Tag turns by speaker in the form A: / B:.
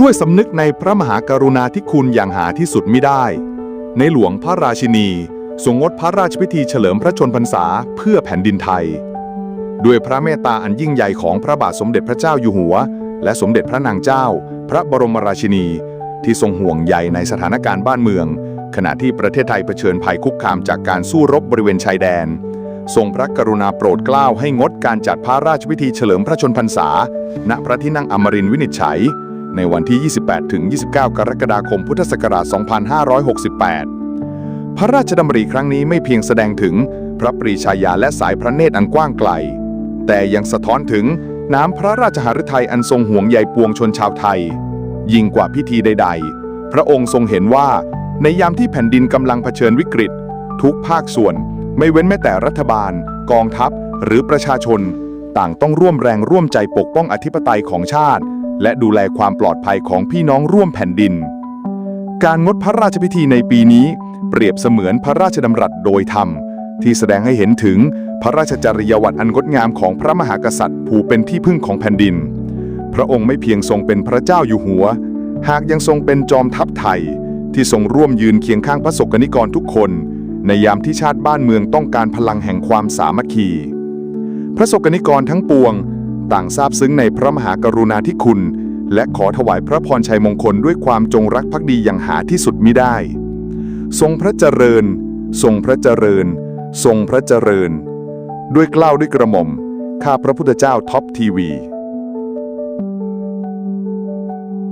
A: ด้วยสำนึกในพระมหากรุณาธิคุณอย่างหาที่สุดไมิได้ ในหลวงพระราชินีทรงงดพระราชพิธีเฉลิมพระชนพรรษาเพื่อแผ่นดินไทย ด้วยพระเมตตาอันยิ่งใหญ่ของพระบาทสมเด็จพระเจ้าอยู่หัว และสมเด็จพระนางเจ้า พระบรมราชินี ที่ทรงห่วงใยในสถานการณ์บ้านเมือง ขณะที่ประเทศไทยเผชิญภัยคุกคามจากการสู้รบบริเวณชายแดน ทรงพระกรุณาโปรดเกล้าให้งดการจัดพระราชพิธีเฉลิมพระชนพรรษา ณพระที่นั่งอมรินทร์วินิจฉัย ในวันที่ 28 ถึง 29 กรกฎาคมพุทธศักราช 2568 พระราชดำริครั้งนี้ไม่เพียงแสดงถึงพระปรีชาญาและสายพระเนตรอันกว้างไกล แต่ยังสะท้อนถึงน้ำพระราชหฤทัยอันทรงห่วงใยปวงชนชาวไทย ยิ่งกว่าพิธีใด ๆ พระองค์ทรงเห็นว่าในยามที่แผ่นดินกำลังเผชิญวิกฤต ทุกภาคส่วน ไม่เว้นแม้แต่รัฐบาล กองทัพ หรือประชาชน ต่างต้องร่วมแรงร่วมใจปกป้องอธิปไตยของชาติ และดูแลความปลอดภัยของพี่น้องร่วมแผ่นดิน การงดพระราชพิธีในปีนี้ เปรียบเสมือนพระราชดำรัสโดยธรรม ที่แสดงให้เห็นถึงพระราชจริยวัตรอันงดงามของพระมหากษัตริย์ ผู้เป็นที่พึ่งของแผ่นดิน พระองค์ไม่เพียงทรงเป็นพระเจ้าอยู่หัว หากยังทรงเป็นจอมทัพไทย ที่ทรงร่วมยืนเคียงข้างพระสกนิกรทุกคน ในยามที่ชาติบ้านเมืองต้องการพลังแห่งความสามัคคี พระสกนิกรทั้งปวง ต่างซาบซึ้งในพระมหากรุณาธิคุณ และขอถวายพระพรชัยมงคลด้วยความจงรักภักดีอย่างหาที่สุดมิได้ ทรงพระเจริญ ทรงพระเจริญ ทรงพระเจริญ ด้วยเกล้าวด้วยกระหม่อมข้าพระพุทธเจ้าท็อปทีวี